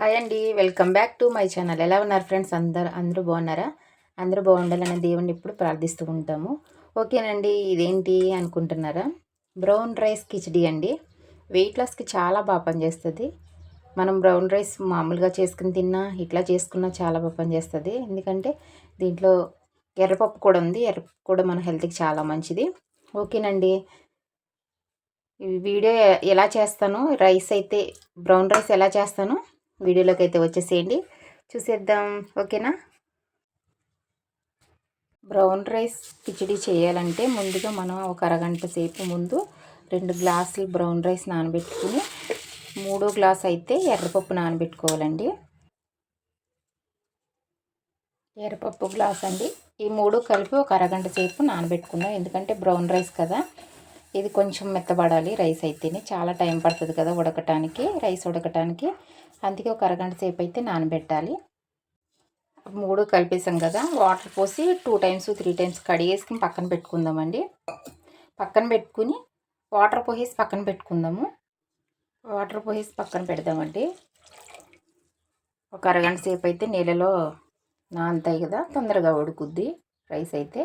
Hi అండి welcome back to my channel. ఎలా ఉన్నారు ఫ్రెండ్స్? అందరు అందరూ బాగున్నారా? అందరూ బాగుండాలని దేవుణ్ణి ఎప్పుడు ప్రార్థిస్తూ ఉంటాము. ఓకేనండి ఇదేంటి అనుకుంటున్నారా? బ్రౌన్ రైస్ కిచడీ అండి. వెయిట్ లాస్కి చాలా బాగా పనిచేస్తుంది. మనం బ్రౌన్ రైస్ మామూలుగా చేసుకుని తిన్నా ఇట్లా చేసుకున్నా చాలా బాగా పనిచేస్తుంది. ఎందుకంటే దీంట్లో ఎర్రపప్పు కూడా ఉంది. ఎర్రపప్పు కూడా మన హెల్త్కి చాలా మంచిది. ఓకేనండి. వీడియో ఎలా చేస్తాను? రైస్ అయితే బ్రౌన్ రైస్ ఎలా చేస్తాను? వీడియోలోకి అయితే వచ్చేసేయండి. చూసేద్దాం. ఓకేనా? బ్రౌన్ రైస్ కిచడీ చేయాలంటే ముందుగా మనం ఒక అరగంట సేపు ముందు రెండు గ్లాసులు బ్రౌన్ రైస్ నానబెట్టుకుని మూడో గ్లాస్ అయితే ఎర్రపప్పు నానబెట్టుకోవాలండి. ఎర్రపప్పు గ్లాస్ అండి ఈ మూడు కలిపి ఒక అరగంట సేపు నానబెట్టుకుందాం. ఎందుకంటే బ్రౌన్ రైస్ కదా. ఇది కొంచెం మెత్తబడాలి. రైస్ అయితేనే చాలా టైం పడుతుంది కదా ఉడకటానికి రైస్ ఉడకటానికి. అందుకే ఒక అరగంట సేపు అయితే నానబెట్టాలి. మూడు కలిపేసాం కదా వాటర్ పోసి టూ టైమ్స్ త్రీ టైమ్స్ కడిగేసుకుని పక్కన పెట్టుకుందామండి. పక్కన పెట్టుకుని వాటర్ పోసేసి పక్కన పెట్టుకుందాము. వాటర్ పోసేసి పక్కన పెడదామండి. ఒక అరగంట సేపు అయితే నీళ్ళలో నానతాయి కదా తొందరగా ఉడుకుద్ది రైస్ అయితే.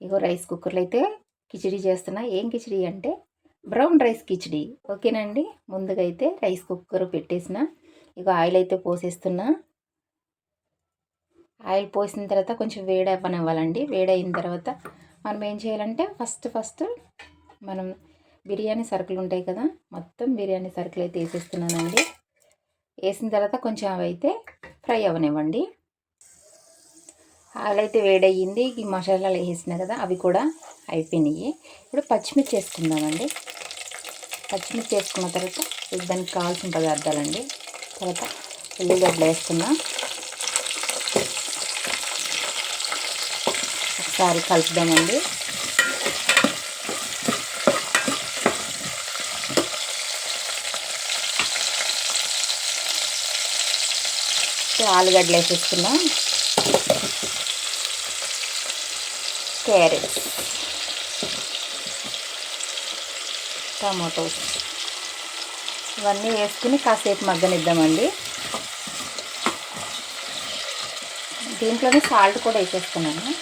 ఇగో రైస్ కుక్కర్లో అయితే కిచిడి చేస్తున్నా. ఏం కిచిడి అంటే బ్రౌన్ రైస్ కిచిడి. ఓకేనండి? ముందుగా అయితే రైస్ కుక్కర్ పెట్టేసిన. ఇక ఆయిల్ అయితే పోసేస్తున్నా. ఆయిల్ పోసిన తర్వాత కొంచెం వేడి అవ్వనివ్వాలండి. వేడి అయిన తర్వాత మనం ఏం చేయాలంటే ఫస్ట్ ఫస్ట్ మనం బిర్యానీ సరుకులు ఉంటాయి కదా మొత్తం బిర్యానీ సరుకులు అయితే వేసేస్తున్నానండి. వేసిన తర్వాత కొంచెం అవి అయితే ఫ్రై అవ్వనివ్వండి. ఆయిల్ అయితే వేడయ్యింది. ఈ మసాలాలు వేసిన కదా అవి కూడా అయిపోయినాయి. ఇప్పుడు పచ్చిమిర్చి వేసుకుందామండి. పచ్చిమిర్చి వేసుకున్న తర్వాత దానికి కావాల్సిన పదార్థాలండి. తర్వాత ఉల్లిగడ్డలు వేసుకున్నా ఒకసారి కలుపుదామండి. ఆలుగడ్డలు వేసేస్తున్నా క్యారెట్. టమాటోస్ ఇవన్నీ వేసుకుని కాసేపు మగ్గనిద్దామండి. దీంట్లోనే సాల్ట్ కూడా వేసేస్తున్నాను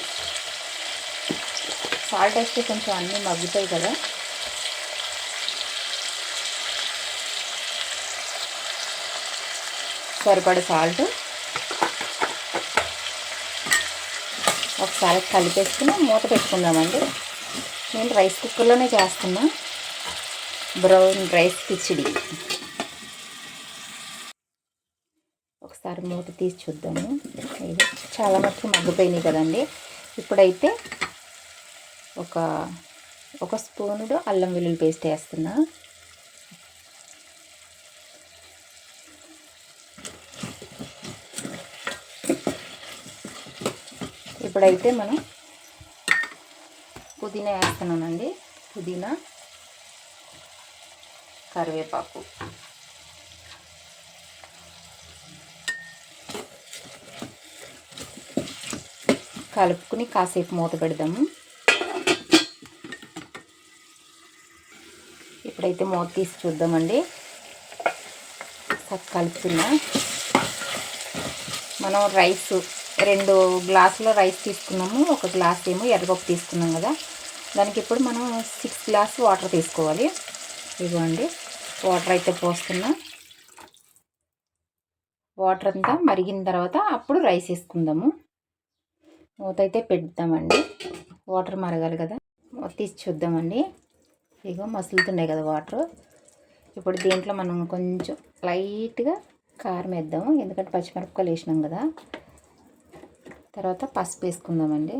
సాల్ట్ వేస్తే కొంచెం అన్నీ మగ్గుతాయి కదా. సరిపడ సాల్ట్ ఒకసారి కలిపేసుకుని మూత పెట్టుకుందామండి. నేను రైస్ కుక్కర్లోనే చేస్తున్నా. Brown rice khichdi. ఒకసారి మూత తీసి చూద్దాము. ఇది చాలా మటుకు మగ్గిపోయినాయి కదండి. ఇప్పుడైతే ఒక ఒక స్పూనుడు అల్లం వెల్లుల్లి పేస్ట్ వేస్తున్నా. ఇప్పుడైతే మనం పుదీనా వేస్తున్నానండి. పుదీనా కరివేపాకు. కలుపుకుని కాసేపు మూత పెడదాము. ఇప్పుడైతే మూత తీసి చూద్దామండి. కలుపుతున్నా. మనం రైస్ రెండు గ్లాసుల రైస్ తీసుకున్నాము. ఒక గ్లాస్ ఏమో ఎర్రపప్పు తీసుకున్నాం కదా. దానికి ఇప్పుడు మనం సిక్స్ గ్లాస్ వాటర్ తీసుకోవాలి. ఇదిగోండి. వాటర్ అయితే పోస్తున్నా. వాటర్ అంతా మరిగిన తర్వాత అప్పుడు రైస్ వేసుకుందాము. మూత అయితే పెడతామండి. వాటర్ మరగాలి కదా. తీసి చూద్దామండి. ఇగో మసులుతున్నాయి కదా వాటర్. ఇప్పుడు దీంట్లో మనం కొంచెం లైట్గా కారం వేద్దాము. ఎందుకంటే పచ్చిమిరపకాయలు వేసినాం కదా. తర్వాత పసుపు వేసుకుందామండి.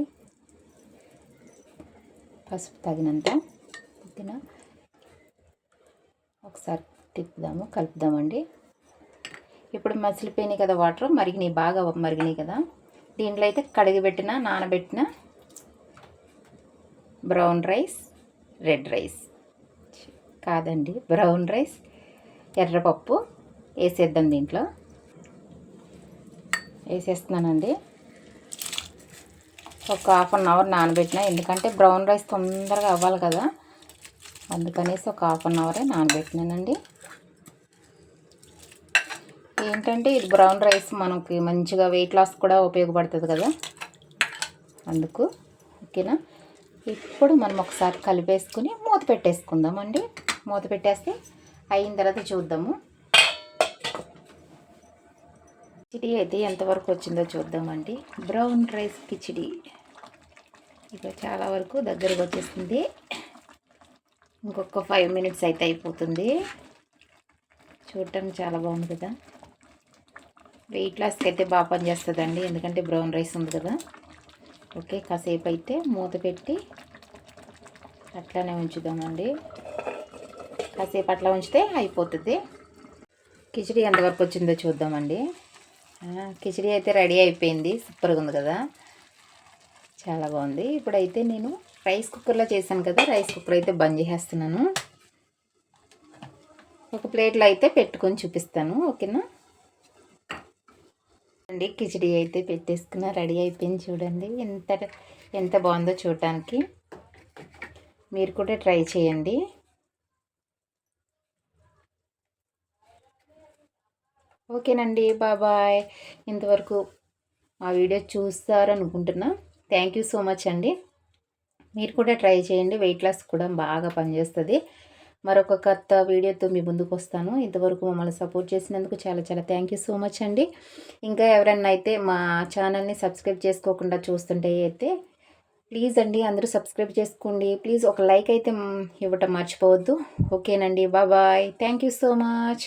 పసుపు తగినంత. పుట్టిన ఒకసారి తిప్పుదాము కలుపుదామండి. ఇప్పుడు మసిలిపోయినాయి కదా వాటర్ మరిగినాయి బాగా మరిగినాయి కదా. దీంట్లో అయితే కడిగిపెట్టిన నానబెట్టిన బ్రౌన్ రైస్ రెడ్ రైస్. కాదండి బ్రౌన్ రైస్ ఎర్రపప్పు వేసేద్దాం దీంట్లో. వేసేస్తున్నానండి. ఒక హాఫ్ అన్ అవర్ నానబెట్టిన ఎందుకంటే బ్రౌన్ రైస్ తొందరగా అవ్వాలి కదా. అందుకనేసి ఒక హాఫ్ అన్ అవరే నానబెట్టినానండి. ఏంటంటే ఇది బ్రౌన్ రైస్ మనకి మంచిగా వెయిట్ లాస్ కూడా ఉపయోగపడుతుంది కదా. అందుకు ఓకేనా? ఇప్పుడు మనం ఒకసారి కలిపేసుకుని మూత పెట్టేసుకుందామండి. మూత పెట్టేస్తే అయిన తర్వాత చూద్దాము. కిచిడి అయితే ఎంతవరకు వచ్చిందో చూద్దామండి. Brown rice khichdi. ఇక చాలా వరకు దగ్గరకు వచ్చేస్తుంది ఇంకొక ఫైవ్ మినిట్స్ అయితే అయిపోతుంది. చూడటం చాలా బాగుంది కదా. వెయిట్ లాస్కి అయితే బాగా పనిచేస్తుందండి. ఎందుకంటే బ్రౌన్ రైస్ ఉంది కదా. ఓకే కాసేపు అయితే మూత పెట్టి అట్లానే ఉంచుదామండి. కాసేపు అట్లా ఉంచితే అయిపోతుంది. కిచిడి ఎంతవరకు వచ్చిందో చూద్దామండి. కిచిడి అయితే రెడీ అయిపోయింది. సూపర్గా ఉంది కదా. చాలా బాగుంది. ఇప్పుడైతే నేను రైస్ కుక్కర్లో చేశాను కదా రైస్ కుక్కర్ అయితే బంద్ చేసేస్తున్నాను. ఒక ప్లేట్లో అయితే పెట్టుకొని చూపిస్తాను ఓకేనా? అండి కిచిడి అయితే పెట్టేసుకున్న రెడీ అయిపోయింది చూడండి. ఎంత ఎంత బాగుందో చూడటానికి. మీరు కూడా ట్రై చేయండి. ఓకేనండి బాబాయ్ ఇంతవరకు ఆ వీడియో చూస్తారనుకుంటున్నా. థ్యాంక్ యూ సో మచ్ అండి. మీరు కూడా ట్రై చేయండి. వెయిట్ లాస్ కూడా బాగా పనిచేస్తుంది. మరొక కొత్త వీడియోతో మీ ముందుకు వస్తాను. ఇంతవరకు మమ్మల్ని సపోర్ట్ చేసినందుకు చాలా చాలా థ్యాంక్ యూ సో మచ్ అండి. ఇంకా ఎవరన్నా అయితే మా ఛానల్ని సబ్స్క్రైబ్ చేసుకోకుండా చూస్తుంటే అయితే ప్లీజ్ అండి అందరూ సబ్స్క్రైబ్ చేసుకోండి. ప్లీజ్ ఒక లైక్ అయితే ఇవ్వటం మర్చిపోవద్దు. ఓకేనండి bye thank you so much